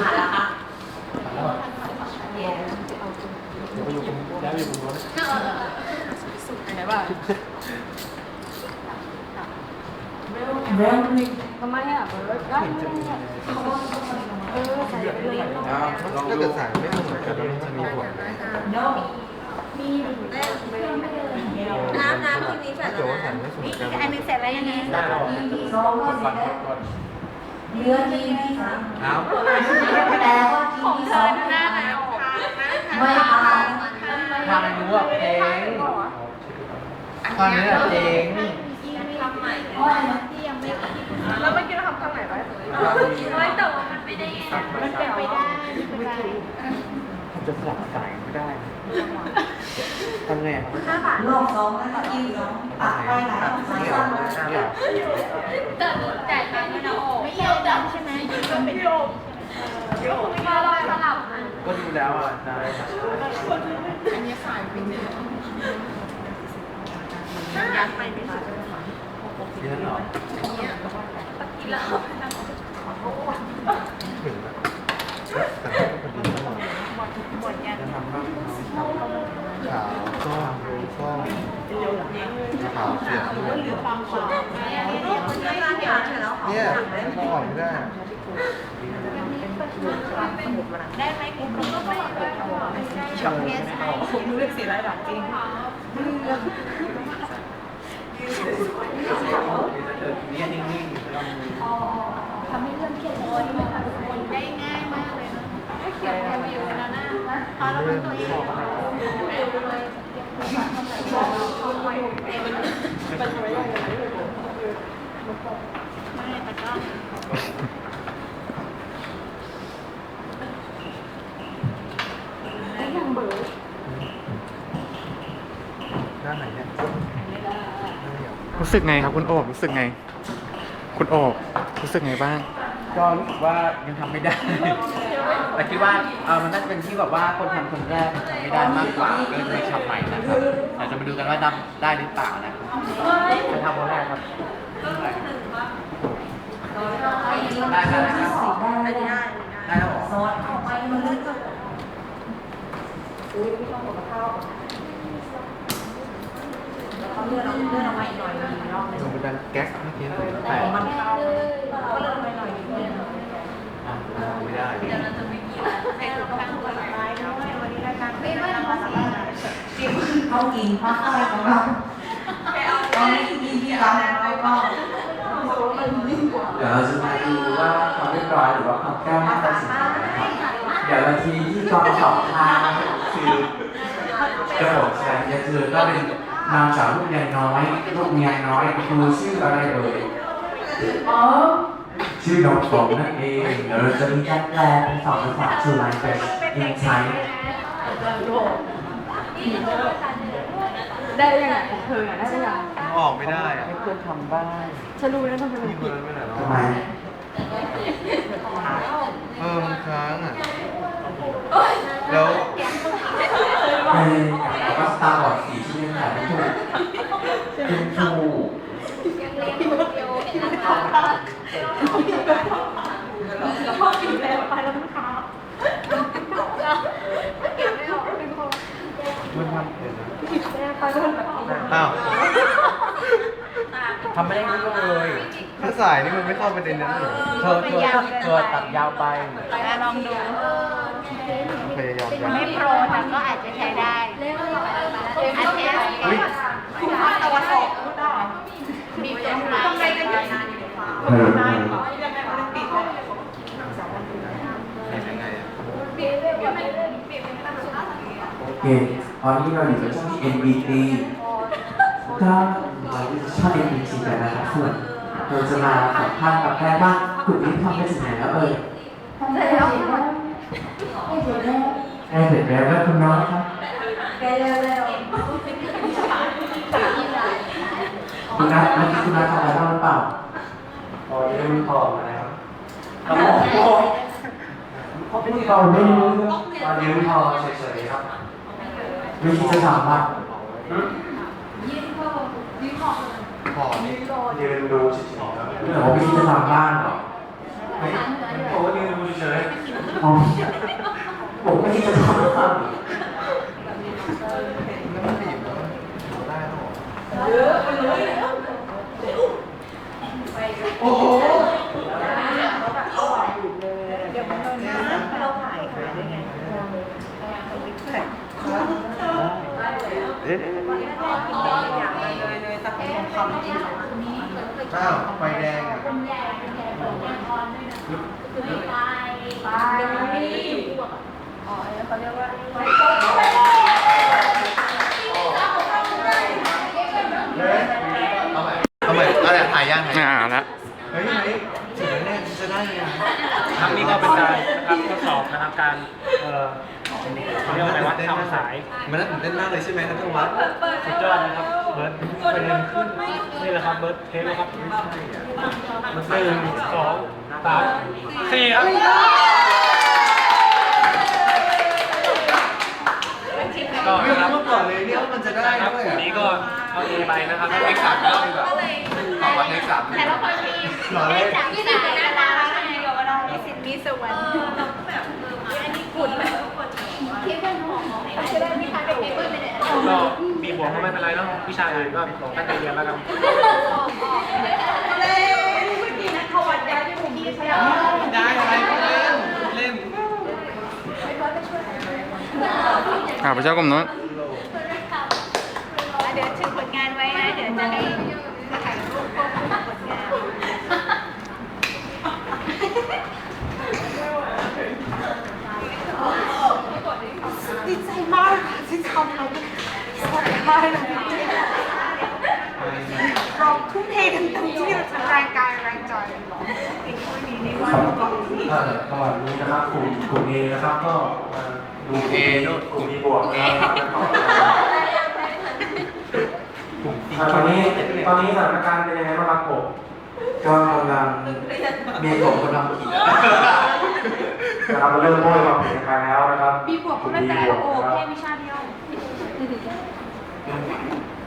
ผ่านแล้วค่ะเดี๋ยวไปอยู่ตรงย้ายไปอยู่ตรงโน้นไหนบ้างเริ่มเลยทำไมอะเบิร์ดได้เออใส่ไปเลยถ้าเกิดสายไม่เหมือนกันแล้วมันจะมีผลไหมโนมีเล่นน้ำน้ำทีนี้เสร็จถ้าแล้เกิดวว่าสายไม่เหมือนกันอันนึงเสร็จแล้วยังไงได้แล้วสองก็เสร็จแล้ว เหลือทีที่สามครับแต่ว่าทีที่สองไม่ผ่านไม่ผ่านทางรู้อะเจ๊งตอนนี้อะเจ๊งเพราะอะไรนะแล้วเมื่อกี้เราทำทางไหนไว้ไม่แต่ว่ามันไม่ได้มันแกะไม่ได้ไม่ได้ผมจะสลับสายไม่ได้ทำไงครับห้าบาทโลกสองแล้วก็อีกสองปักไปไหนเอาสายสั้นมาเนี่ยจ่ายตั ก็ดูแล้วอะได้อันนี้ขายเป็นเนื้อยัดไปไม่สุดเยอะเหรอกินแล้วถึงนะแต่ก็พอดีทั้งหมดหมดยังขาวส้มส้มขาวเสียบด้วยเนี่ยมองออกไม่ได้ ได้ไหมคุณก็ไม่ได้ช็อปเพสไหมผมเลือกสีไรดอกจริงเนี่ยนิ่งทำให้เรื่องเครียดน้อยได้ง่ายมากเลยนะไม่เขียนรีวิวนะนะพอนเราเป็นตัวเองไม่แต่ก็ ด้านไหนเนี่ยรู้สึกไงครับคุณโอบรู้สึกไง คุณโอบรู้สึกไงบ้างๆก็รู้สึกว่ายังทำไม่ได้ แต่คิดว่าเออมันน่าจะเป็นที่แบบว่าคนทำคนแรกทำไม่ได้มากกว่าก็เลยทำใหม่นะครับแต่จะมาดูกันว่าทำได้หรือเปล่านะครับใครทำคนแรกครับได้ได้ได้ครับได้ได้ได้แล้วเหรอซอสเข้าไปมันลึกก็เขา เลื่อนเอาเลื่อนเอาไปหน่อยอีกรอบนึงลงไปดันแก๊สเมื่อกี้เลยแต่มันเข้าก็เลื่อนไปหน่อยอีกนิดนึงอะไม่ได้เขากินพักอะไรของเราตอนนี้กินที่เราเราก็เดี๋ยวเราจะมาดูว่าความเรียบร้อยหรือว่าความแก้วหน้าตาสินค้านะครับเดี๋ยวเราทีที่กองสองทางคือระบบแสดงยาคือก็เป็น นางสาวลูกยังน้อย ลูกเมียน้อยครูชื่ออะไรเอ่ยชื่อน้องผมนั่นเองเดี๋ยวเราจะมีการแปลเป็นสองภาษาสู่ไลน์เป็นอินไซต์ได้ยังไงเธอได้ยังออกไม่ได้อะให้เพื่อนทำบ้างฉันรู้แล้วทำไมมันที่ผิเบิดร์นไปไหนแล้วทำไมเออมันค้างอะ แล้ว เป็นแบบว่าสตาร์บอร์ดสีที่ยังถ่ายไม่ถูกคุณครู พ่อกินแล้วไปแล้วมันค้าเก็บไม่ออกเป็นคน มันทำเดี๋ยวนะ แม่ไปแล้วมันแบบ อ้าวทำไม่ได้เลยถ้าสายนี่มันไม่เข้าประเด็นนั้นเลยเธอเธอเธอตัดยาวไปลองดู พยายามยัไม่โปรแต่ก็อาจจะใช้ได้อันเทสอุ้ยคุณภาคตะวันออกมีตัวไหนทำไมจะอยู่นานอยู่เออเออเห็นยังไงอะโอเคตอนนี้เราอยู่ในช่วงที่ NBT ก็เราจะชอบ NBT กันนะครับส่วนเราจะมาสัมภาษณ์กับแพทย์ว่ากลุ่มนี้ทำได้ถึงไหนแล้วเอ่ยทำได้แล้วไม่เสร็จแล้วใกล้เสร็จแล้วแล้วคุณน้องครับแกเร็วเร็วคุณนัทเมื่อกี้คุณนัททำอะไรบ้างหรือเปล่าพอเริ่มพอแล้วโอ้โหเขาไม่ได้เราไม่รู้เรื่องตอนยืนพอเฉยๆครับวิธีจะถามว่า ขอนี่ยืนดูเฉยๆครับหรือว่าวิธีจะทำบ้านเหรอเฮ้ยผมก็ยืนดูเฉยๆอ๋อผมไม่ได้จะทำครับแล้วมันบีบแล้วมันได้หรอเอ๊ะอ้าวไฟแดงอะเอาใหม่เอาใหม่เอาแหละถ่ายยังถ่ายยังอ่าล้วเฮ้ยเฮ้ยถึงแน่จะได้ยนะครั้งนี้ก็เป็นการนะครับทดสอบนะครับการเอ่อ เขาเรียกว่าอะไรวัดทำสาย มันน่าตื่นเต้นมากเลยใช่ไหมนัทวัฒน์สุดยอดนะครับเบิร์ดประเด็นขึ้นนี่แหละครับเบิร์ดเทสนะครับหนึ่งสองสามสี่ครับก็ไม่นะครับรู้มาก่อนเลยเนี่ยว่ามันจะได้ครับด้วยวันอะนี้ก็เอาเอไปนะครับเทคสามรอบดีกว่าขอวัดเทคสามแต่ละคนมีหล่อเลยจากที่ไหนหน้าตาแล้วไงกับว่าเรามีสิทธิ์มีสวรรค์อันนี้ขุ่นไหมคิดเป็นหัวของจะได้มีการเป็นเปเปอร์ไปเลย ก็มีบวกก็ไม่เป็นไรเนาะวิชาอื่นก็ตั้งใจเรียนแล้วกันได้อะไรก็เล่นเล่นอ่าไปเจ้ากลุ่มนู้นเดี๋ยวชื่อผลงานไว้นะ เดี๋ยวจะให้ถ่ายรูปควบคู่กับผลงานดีใจมากค่ะที่ทำเรา เลยเราทุ่มเทกันเต็มที่เราจะแรงกายแรงใจสิ่งที่มีในวันก่อนที่เออระหว่างนี้นะครับกลุ่มกลุ่มเอนะครับก็มาดูเอนู่นกลุ่มบีบวกนะครับแล้วก็อ่าตอนนี้ตอนนี้สถานการณ์เป็นยังไงบ้างครับผมก็กำลังมีผมกำลังขี่นะครับเราเริ่มโม้ยความเห็นกันแล้วนะครับบีบวกก็ไม่เป็นไรโอ้แค่วิชาเดียว ก